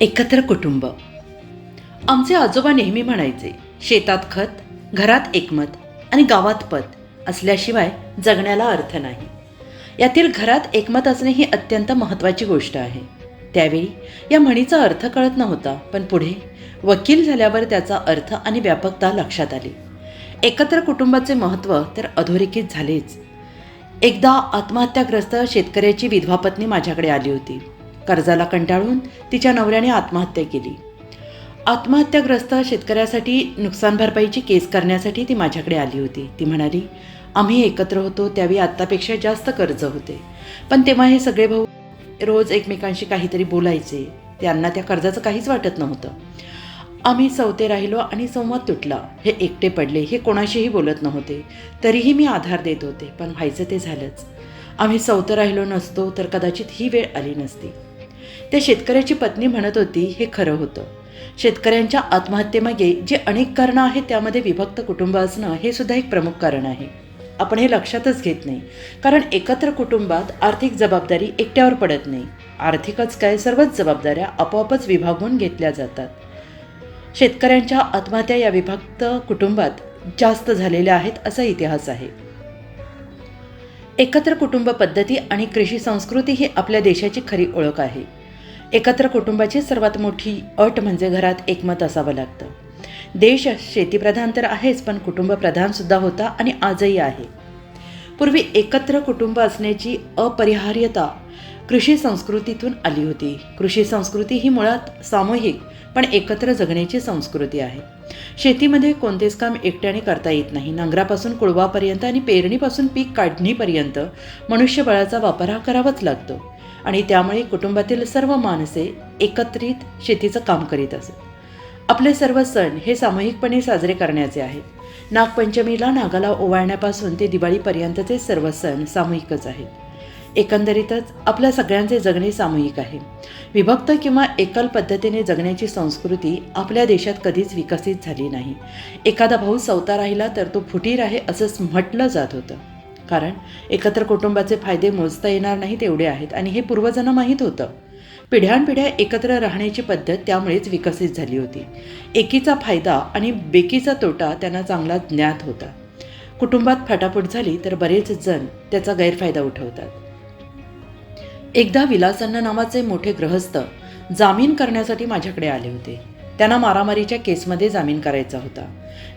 एकत्र कुटुंब. आमचे आजोबा नेहमी म्हणायचे शेतात खत घरात एकमत आणि गावात पत असल्याशिवाय जगण्याला अर्थ नाही. यातील घरात एकमत असणे ही अत्यंत महत्त्वाची गोष्ट आहे त्यावेळी या म्हणीचा अर्थ कळत नव्हता पण पुढे वकील झाल्यावर त्याचा अर्थ आणि व्यापकता लक्षात आली. एकत्र कुटुंबाचे महत्त्व तर अधोरेखित झालेच. एकदा आत्महत्याग्रस्त शेतकऱ्याची विधवा पत्नी माझ्याकडे आली होती. कर्जाला कंटाळून तिच्या नवऱ्याने आत्महत्या केली. आत्महत्याग्रस्त शेतकऱ्यासाठी नुकसान भरपाईची केस करण्यासाठी ती माझ्याकडे आली होती. ती म्हणाली आम्ही एकत्र होतो त्यावेळी आत्तापेक्षा जास्त कर्ज होते. पण तेव्हा हे सगळे भाऊ रोज एकमेकांशी काहीतरी बोलायचे. त्यांना त्या कर्जाचं काहीच वाटत नव्हतं. आम्ही चौथे राहिलो आणि संवाद तुटला. हे एकटे पडले हे कोणाशीही बोलत नव्हते. तरीही मी आधार देत होते पण व्हायचं ते झालंच. आम्ही चौथं राहिलो नसतो तर कदाचित ही वेळ आली नसती. त्या शेतकऱ्याची पत्नी म्हणत होती हे खरं होतं. शेतकऱ्यांच्या आत्महत्येमागे जे अनेक कारणं आहेत त्यामध्ये विभक्त कुटुंब असणं हे सुद्धा एक प्रमुख कारण आहे. आपण हे लक्षातच घेत नाही. कारण एकत्र कुटुंबात आर्थिक जबाबदारी एकट्यावर पडत नाही. आर्थिकच काय सर्वच जबाबदाऱ्या आपोआपच विभागून घेतल्या जातात. शेतकऱ्यांच्या आत्महत्या या विभक्त कुटुंबात जास्त झालेल्या आहेत असा इतिहास आहे. एकत्र कुटुंब पद्धती आणि कृषी संस्कृती ही आपल्या देशाची खरी ओळख आहे. एकत्र कुटुंबाची सर्वात मोठी अट म्हणजे घरात एकमत असावं लागतं. देश शेतीप्रधान तर आहेच पण कुटुंबप्रधानसुद्धा होता आणि आजही आहे. पूर्वी एकत्र कुटुंब असण्याची अपरिहार्यता कृषी संस्कृतीतून आली होती. कृषी संस्कृती ही मुळात सामूहिक पण एकत्र जगण्याची संस्कृती आहे. शेतीमध्ये कोणतेच काम एकट्याने करता येत नाही. नांगरापासून कुळवापर्यंत आणि पेरणीपासून पीक काढणीपर्यंत मनुष्यबळाचा वापर हा करावाच लागतो. आणि त्यामुळे कुटुंबातील सर्व माणसे एकत्रित शेतीचं काम करीत असत. आपले सर्व सण हे सामूहिकपणे साजरे करण्याचे आहेत नागपंचमीला नागाला ओवाळण्यापासून ते दिवाळीपर्यंतचे सर्व सण सामूहिकच आहेत. एकंदरीतच आपल्या सगळ्यांचे जगणे सामूहिक आहे. विभक्त किंवा एकल पद्धतीने जगण्याची संस्कृती आपल्या देशात कधीच विकसित झाली नाही. एखादा भाऊ सवता राहिला तर तो फुटीर आहे असंच म्हटलं जात होतं. कारण एकत्र कुटुंबाचे फायदे मोजता येणार नाहीत एवढे आहेत आणि हे पूर्वजांना माहीत होतं. पिढ्यानपिढ्या एकत्र राहण्याची पद्धत त्यामुळेच विकसित झाली होती. एकीचा फायदा आणि बेकीचा तोटा त्यांना चांगला ज्ञात होता. कुटुंबात फटाफट झाली तर बरेच जण त्याचा गैरफायदा उठवतात. एकदा विलासन्न नावाचे मोठे गृहस्थ जामीन करण्यासाठी माझ्याकडे आले होते. त्यांना मारामारीच्या केसमध्ये जामीन करायचा होता.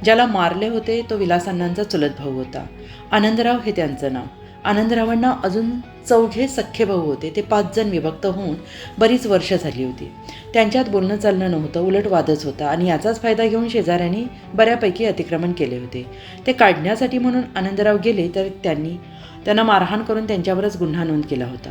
ज्याला मारले होते तो विलासण्णांचा चुलत भाऊ होता. आनंदराव हे त्यांचं नाव. आनंदरावांना अजून चौघे सख्खे भाऊ होते. ते पाच जण विभक्त होऊन बरीच वर्ष झाली होती. त्यांच्यात बोलणं चालणं नव्हतं उलट वादच होता आणि याचाच फायदा घेऊन शेजाऱ्यांनी बऱ्यापैकी अतिक्रमण केले होते. ते काढण्यासाठी म्हणून आनंदराव गेले तर त्यांनी त्यांना मारहाण करून त्यांच्यावरच गुन्हा नोंद केला होता.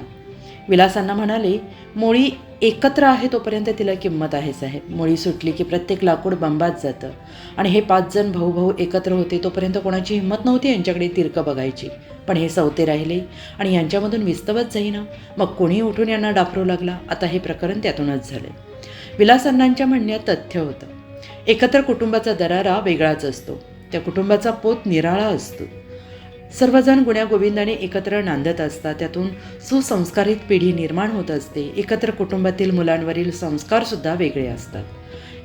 विलासांना म्हणाले मोळी एकत्र आहे तोपर्यंत तिला किंमत आहे साहेब. मुळी सुटली की प्रत्येक लाकूड बंबात जातं. आणि हे पाच जण भाऊ भाऊ एकत्र होते तोपर्यंत कोणाची हिंमत नव्हती यांच्याकडे तिरकं बघायची. पण हे सवते राहिले आणि यांच्यामधून विस्तवत जाईना. मग कोणी उठून यांना डाफरू लागला. आता हे प्रकरण त्यातूनच झाले विलासांनांच्या म्हणण्यात तथ्य होतं. एकत्र कुटुंबाचा दरारा वेगळाच असतो. त्या कुटुंबाचा पोत निराळा असतो. सर्वजण गुण्यागोविंदाने एकत्र नांदत असतात. त्यातून सुसंस्कारित पिढी निर्माण होत असते. एकत्र कुटुंबातील मुलांवरील संस्कारसुद्धा वेगळे असतात.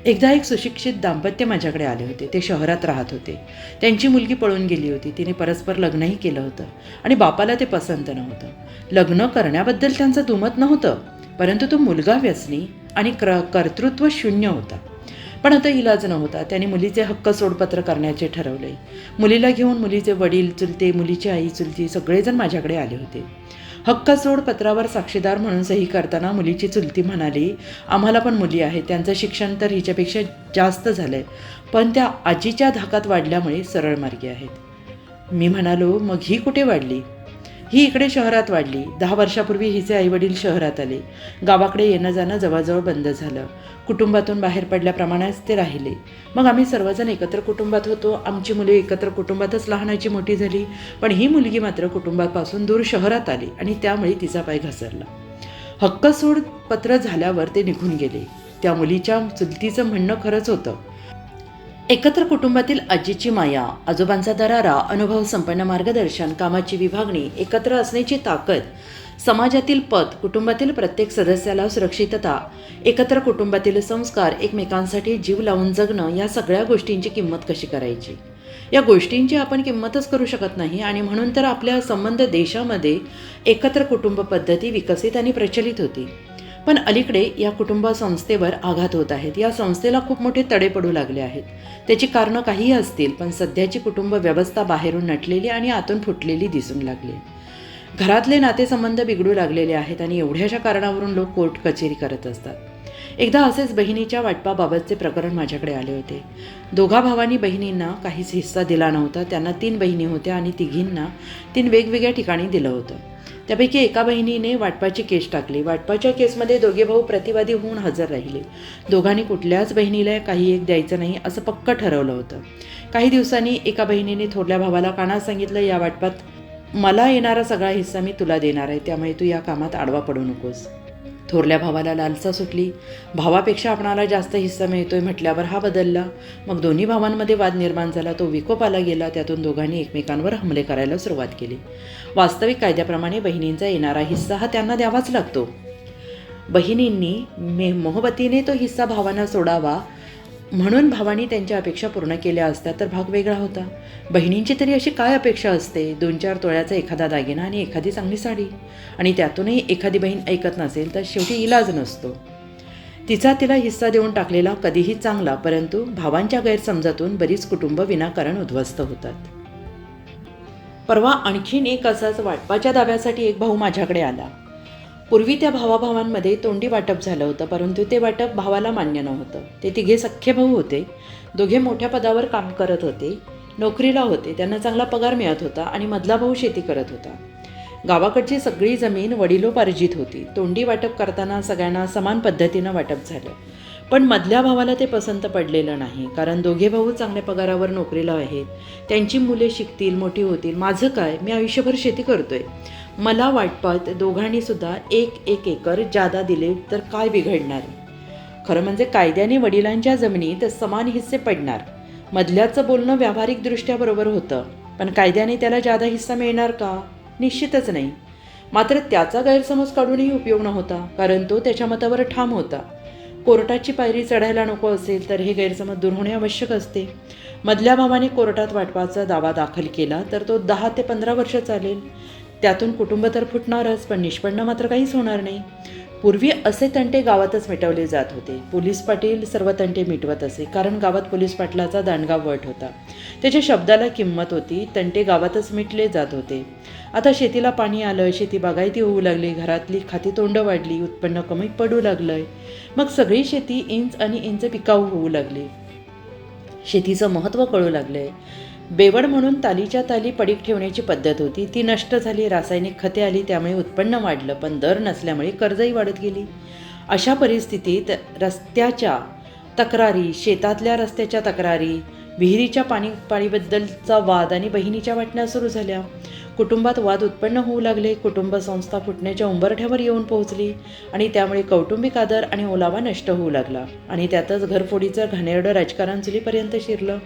एकदा एक सुशिक्षित दाम्पत्य माझ्याकडे आले होते. ते शहरात राहत होते. त्यांची मुलगी पळून गेली होती. तिने परस्पर लग्नही केलं होतं आणि बापाला ते पसंत नव्हतं. लग्न करण्याबद्दल त्यांचं दुमत नव्हतं परंतु तो मुलगा व्यसनी आणि क्र कर्तृत्व शून्य होता. पण आता इलाज नव्हता. त्याने मुलीचे हक्क सोडपत्र करण्याचे ठरवले. मुलीला घेऊन मुलीचे वडील चुलते मुलीची आई चुलती सगळेजण माझ्याकडे आले होते. हक्क सोड पत्रावर साक्षीदार म्हणून सही करताना मुलीची चुलती म्हणाली आम्हाला पण मुली आहेत. त्यांचं शिक्षण तर हिच्यापेक्षा जास्त झालं आहे पण त्या आजीच्या धाकात वाढल्यामुळे सरळ मार्गी आहेत. मी म्हणालो मग ही कुठे वाढली? ही इकडे शहरात वाढली. दहा वर्षापूर्वी हिचे आईवडील शहरात आले. गावाकडे येणं जाणं जवळजवळ बंद झालं. कुटुंबातून बाहेर पडल्याप्रमाणेच ते राहिले. मग आम्ही सर्वजण एकत्र कुटुंबात होतो. आमची मुले एकत्र कुटुंबातच लहानाची मोठी झाली. पण ही मुलगी मात्र कुटुंबापासून दूर शहरात आली आणि त्यामुळे तिचा पाय घसरला. हक्क सोड पत्र झाल्यावर ते निघून गेले. त्या मुलीच्या चुलतीचं म्हणणं खरंच होतं. एकत्र कुटुंबातील आजीची माया आजोबांचा दरारा अनुभव संपन्न मार्गदर्शन कामाची विभागणी एकत्र असण्याची ताकद समाजातील पद कुटुंबातील प्रत्येक सदस्याला सुरक्षितता एकत्र कुटुंबातील संस्कार एकमेकांसाठी जीव लावून जगणं या सगळ्या गोष्टींची किंमत कशी करायची? या गोष्टींची आपण किंमतच करू शकत नाही आणि म्हणून तर आपल्या संबंध देशामध्ये एकत्र कुटुंब पद्धती विकसित आणि प्रचलित होती. पण अलीकडे या कुटुंब संस्थेवर आघात होत आहेत. या संस्थेला खूप मोठे तडे पडू लागले आहेत. त्याची कारणं काहीही असतील पण सध्याची कुटुंब व्यवस्था बाहेरून नटलेली आणि आतून फुटलेली दिसून लागली. घरातले नातेसंबंध बिघडू लागलेले आहेत आणि एवढ्याशा कारणावरून लोक कोर्ट कचेरी करत असतात. एकदा असेच बहिणीच्या वाटपाबाबतचे प्रकरण माझ्याकडे आले होते. दोघा भावांनी बहिणींना काहीच हिस्सा दिला नव्हता. त्यांना तीन बहिणी होत्या आणि तिघींना तीन वेगवेगळ्या ठिकाणी दिलं होतं. त्यापैकी एका बहिणीने वाटपाची केस टाकली. वाटपाच्या केसमध्ये दोघे भाऊ प्रतिवादी होऊन हजर राहिले. दोघांनी कुठल्याच बहिणीला काही एक द्यायचं नाही असं पक्क ठरवलं होतं. काही दिवसांनी एका बहिणीने थोरल्या भावाला कानात सांगितलं या वाटपात मला येणारा सगळा हिस्सा मी तुला देणार आहे त्यामुळे तू या कामात आडवा पडू नकोस. थोरल्या भावाला लालसा सुटली. भावापेक्षा आपणाला जास्त हिस्सा मिळतोय म्हटल्यावर हा बदलला. मग दोन्ही भावांमध्ये वाद निर्माण झाला तो विकोपाला गेला त्यातून दोघांनी एकमेकांवर हमले करायला सुरुवात केली. वास्तविक कायद्याप्रमाणे बहिणींचा येणारा हिस्सा हा त्यांना द्यावाच लागतो. बहिणींनी मे मोहबतीने तो हिस्सा भावांना सोडावा म्हणून भावानी त्यांच्या अपेक्षा पूर्ण केल्या असत्या तर भाग वेगळा होता. बहिणींची तरी अशी काय अपेक्षा असते? दोन चार तोळ्याचा एखादा दागिना आणि एखादी चांगली साडी. आणि त्यातूनही एखादी बहीण ऐकत नसेल तर शेवटी इलाज नसतो. तिचा तिला हिस्सा देऊन टाकलेला कधीही चांगला परंतु भावांच्या गैरसमजातून बरीच कुटुंब विनाकारण उद्ध्वस्त होतात. परवा आणखीन एक असाच वाटपाच्या दाव्यासाठी एक भाऊ माझ्याकडे आला. पूर्वी त्या भावाभावांमध्ये तोंडी वाटप झालं होतं परंतु ते वाटप भावाला मान्य नव्हतं. ते तिघे सख्खे भाऊ होते. दोघे मोठ्या पदावर काम करत होते नोकरीला होते त्यांना चांगला पगार मिळत होता आणि मधला भाऊ शेती करत होता. गावाकडची सगळी जमीन वडिलोपार्जित होती. तोंडी वाटप करताना सगळ्यांना समान पद्धतीनं वाटप झालं. पण मधल्या भावाला ते पसंत पडलेलं नाही कारण दोघे भाऊ चांगल्या पगारावर नोकरीला आहेत. त्यांची मुले शिकतील मोठी होतील. माझं काय? मी आयुष्यभर शेती करतोय. मला वाटपात दोघांनी सुद्धा एक एक एकर जादा दिले तर काय बिघडणार? खरं म्हणजे कायद्याने वडिलांच्या जमिनीत समान हिस्से पडणार. मधल्याचं बोलणं व्यावहारिकदृष्ट्या बरोबर होतं. पण कायद्याने त्याला जादा हिस्सा मिळणार का? निश्चितच नाही. मात्र त्याचा गैरसमज काढूनही उपयोग नव्हता कारण तो त्याच्या मतावर ठाम होता. कोर्टाची पायरी चढायला नको असेल तर हे गैरसमज दूर होणे आवश्यक असते. मधल्या भावाने कोर्टात वाटपाचा दावा दाखल केला तर तो दहा ते पंधरा वर्ष चालेल. त्यातून कुटुंब तर फुटणारच पण निष्पन्न मात्र काहीच होणार नाही. पूर्वी असे तंटे गावातच मिटवले जात होते. पोलीस पाटील सर्व तंटे मिटवत असे कारण गावात पोलीस पाटलाचा दांडगा वट होता. त्याच्या शब्दाला किंमत होती तंटे गावातच मिटले जात होते. आता शेतीला पाणी आलं शेती बागायती होऊ लागली घरातली खाती तोंड वाढली उत्पन्न कमी पडू लागलंय. मग सगळी शेती इंच आणि इंच पिकाऊ होऊ लागली. शेतीचं महत्त्व कळू लागलंय. बेवड म्हणून तालीच्या ताली पडीक ठेवण्याची पद्धत होती. ती नष्ट झाली रासायनिक खते आली त्यामुळे उत्पन्न वाढलं पण दर नसल्यामुळे कर्जही वाढत गेली. अशा परिस्थितीत रस्त्याच्या तक्रारी शेतातल्या रस्त्याच्या तक्रारी विहिरीच्या पाणी पाणीबद्दलचा वाद आणि बहिणीच्या वाटण्या सुरू झाल्या. कुटुंबात वाद उत्पन्न होऊ लागले कुटुंब संस्था फुटण्याच्या उंबरठ्यावर येऊन पोहोचली आणि त्यामुळे कौटुंबिक आदर आणि ओलावा नष्ट होऊ लागला आणि त्यातच घरफोडीचं घाणेरडं राजकारण चुलीपर्यंत शिरलं.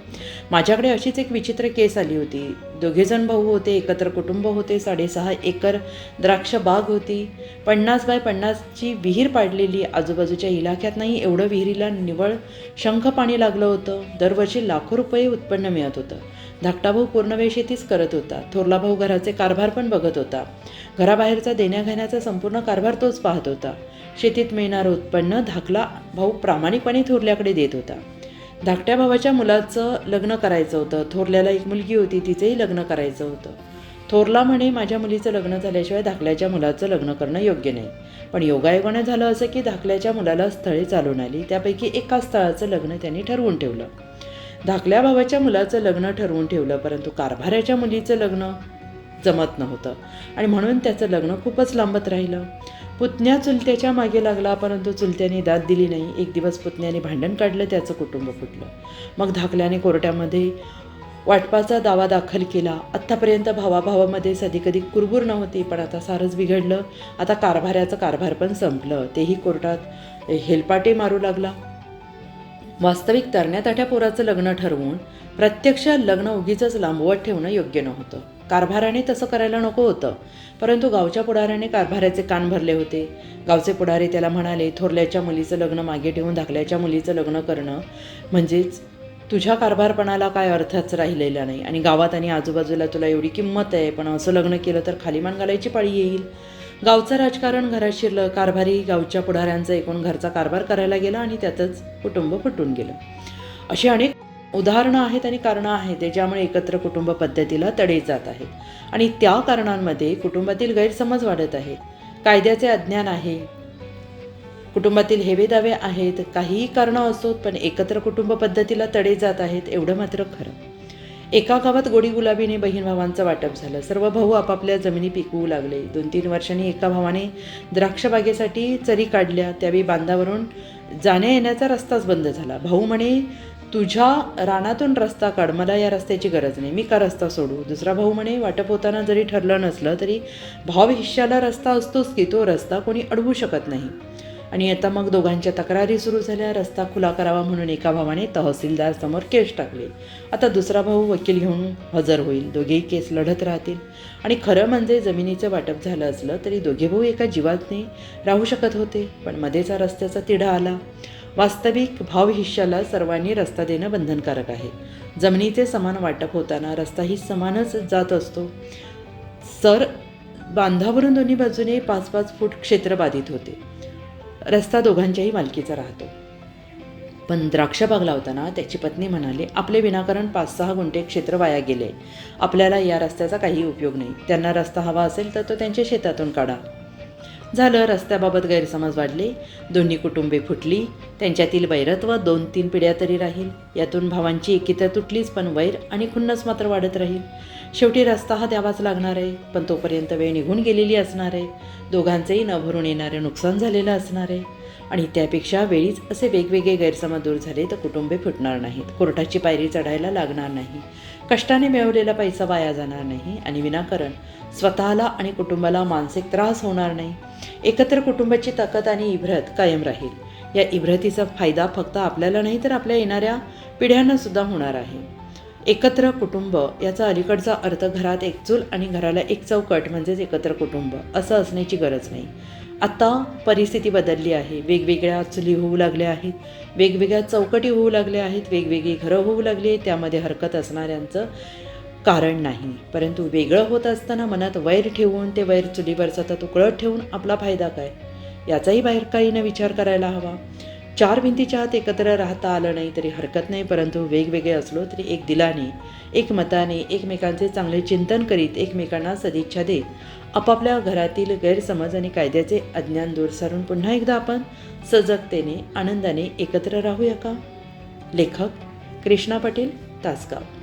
माझ्याकडे अशीच एक विचित्र केस आली होती. दोघेजण भाऊ होते एकत्र कुटुंब होते साडेसहा एकर द्राक्ष बाग होती. पन्नास बाय पन्नासची विहीर पाडलेली आजूबाजूच्या इलाक्यात नाही एवढं विहिरीला निवळ शंख पाणी लागलं होतं. दरवर्षी लाखो रुपये उत्पन्न मिळत होतं. धाकटा भाऊ पूर्ण वेळ शेतीच करत होता. थोरला भाऊ घराचे कारभार पण बघत होता. घराबाहेरचा देण्याघेण्याचा संपूर्ण कारभार तोच पाहत होता. शेतीत मिळणारं उत्पन्न धाकला भाऊ प्रामाणिकपणे थोरल्याकडे देत होता. धाकट्या भावाच्या मुलाचं लग्न करायचं होतं. थोरल्याला एक मुलगी होती तिचंही लग्न करायचं होतं. थोरला म्हणे माझ्या मुलीचं लग्न झाल्याशिवाय धाकल्याच्या मुलाचं लग्न करणं योग्य नाही. पण योगायोगाने झालं असं की धाकल्याच्या मुलाला स्थळे चालून आली. त्यापैकी एका स्थळाचं लग्न त्यांनी ठरवून ठेवलं. धाकल्या भावाच्या मुलाचं लग्न ठरवून ठेवलं परंतु कारभाऱ्याच्या मुलीचं लग्न जमत नव्हतं. आणि म्हणून त्याचं लग्न खूपच लांबत राहिलं. पुतण्या चुलत्याच्या मागे लागला परंतु चुलत्याने दाद दिली नाही. एक दिवस पुतण्याने भांडण काढलं त्याचं कुटुंब फुटलं. मग धाकल्याने कोर्टामध्ये वाटपाचा दावा दाखल केला. आत्तापर्यंत भावाभावामध्ये सधी कधी कुरबुर नव्हती पण आता सारंच बिघडलं. आता कारभाऱ्याचं कारभार पण संपलं. तेही कोर्टात हेलपाटे मारू लागला. वास्तविक तरण्याताठ्या पोराचं लग्न ठरवून प्रत्यक्ष लग्न उगीच लांबवत ठेवणं योग्य नव्हतं. कारभाराने तसं करायला नको होतं. परंतु गावच्या पुढाऱ्याने कारभाराचे कान भरले होते. गावचे पुढारी त्याला म्हणाले थोरल्याच्या मुलीचं लग्न मागे ठेवून धाकल्याच्या मुलीचं लग्न करणं म्हणजेच तुझ्या कारभारपणाला काय अर्थच राहिलेला नाही. आणि गावात आणि आजूबाजूला तुला एवढी किंमत आहे पण असं लग्न केलं तर खालीमान घालायची पाळी येईल. गावचं राजकारण घरात शिरलं. कारभारी गावच्या पुढाऱ्यांचा एकूण घरचा कारभार करायला गेला आणि त्यातच कुटुंब फुटून गेलं. असे अनेक उदाहरणं आहेत आणि कारणं आहेत ज्यामुळे एकत्र कुटुंब पद्धतीला तडे जात आहेत. आणि त्या कारणांमध्ये कुटुंबातील गैरसमज वाढत आहेत. कायद्याचे अज्ञान आहे. कुटुंबातील हेवेदावे आहेत. काहीही कारणं असोत पण एकत्र कुटुंब पद्धतीला तडे जात आहेत एवढं मात्र खरं. एका गावात गोडी गुलाबीने बहीण भावांचं वाटप झालं. सर्व भाऊ आपापल्या जमिनी पिकवू लागले. दोन तीन वर्षांनी एका भावाने द्राक्षबागेसाठी चरी काढल्या. त्यावेळी बांधावरून जाण्या येण्याचा रस्ताच बंद झाला. भाऊ म्हणे तुझ्या रानातून रस्ता काढ मला या रस्त्याची गरज नाही. मी का रस्ता सोडू? दुसरा भाऊ म्हणे वाटप होताना जरी ठरलं नसलं तरी भाव हिश्श्याला रस्ता असतोच की तो रस्ता कोणी अडवू शकत नाही. आणि आता मग दोघांच्या तक्रारी सुरू झाल्या. रस्ता खुला करावा म्हणून एका भावाने तहसीलदार समोर केस टाकले. आता दुसरा भाऊ वकील घेऊन हजर होईल. दोघेही केस लढत राहतील. आणि खरं म्हणजे जमिनीचं वाटप झालं असलं तरी दोघे भाऊ एका जीवातने राहू शकत होते. पण मध्येचा रस्त्याचा तिढा आला. वास्तविक भावहिश्याला सर्वांनी रस्ता देणं बंधनकारक आहे. जमिनीचे समान वाटप होताना रस्ताही समानच जात असतो. सर बांधावरून दोन्ही बाजूने पाच पाच फूट क्षेत्र बाधित होते. रस्ता दोघांच्याही मालकीचा राहतो. पण द्राक्षबाग लावताना त्याची पत्नी म्हणाली आपले विनाकारण पाच सहा गुंठे क्षेत्र वाया गेले. आपल्याला या रस्त्याचा काही उपयोग नाही. त्यांना रस्ता हवा असेल तर तो त्यांच्या शेतातून काढा. झालं रस्त्याबाबत गैरसमज वाढले दोन्ही कुटुंबे फुटली त्यांच्यातील वैरत्व दोन तीन पिढ्या तरी राहील. यातून भावांची एकी तुटलीच पण वैर आणि खुन्नस मात्र वाढत राहील. शेवटी रस्ता हा द्यावाच लागणार आहे पण तोपर्यंत वेळ निघून गेलेली असणार आहे. दोघांचेही न भरून येणारे नुकसान झालेलं असणार आहे. आणि त्यापेक्षा वेळीच असे वेगवेगळे गैरसमज दूर झाले तर कुटुंबे फुटणार नाहीत. कोर्टाची पायरी चढायला लागणार नाही. कष्टाने मिळवलेला पैसा वाया जाणार नाही आणि विनाकारण स्वतःला आणि कुटुंबाला मानसिक त्रास होणार नाही. एकत्र कुटुंबाची ताकद आणि इब्रत कायम राहील. या इब्रतीचा फायदा फक्त आपल्याला नाही तर आपल्या येणाऱ्या पिढ्यांना सुद्धा होणार आहे. एकत्र कुटुंब याचा अलीकडचा अर्थ घरात एकचूल आणि घराला एक चौकट म्हणजेच एकत्र कुटुंब असं असण्याची गरज नाही. आता परिस्थिती बदलली आहे. वेगवेगळ्या चुली होऊ लागल्या आहेत. वेगवेगळ्या चौकटी होऊ लागल्या आहेत. वेगवेगळी घरं होऊ लागली आहेत. त्यामध्ये हरकत असणाऱ्यांचं कारण नाही. परंतु वेगळं होत असताना मनात वैर ठेवून ते वैर चुलीवरचा सतत उकळत ठेवून आपला फायदा काय? याचाही बाहेर काहीनं विचार करायला हवा. चार भिंतीच्या आत एकत्र राहता आलं नाही तरी हरकत नाही परंतु वेगवेगळे असलो तरी एक दिलाने एक मताने एकमेकांचे चांगले चिंतन करीत एकमेकांना सदिच्छा देत आपापल्या घरातील गैरसमज आणि कायद्याचे अज्ञान दूर सारून पुन्हा एकदा आपण सजगतेने आनंदाने एकत्र राहूया का? लेखक कृष्णा पाटील तासगाव.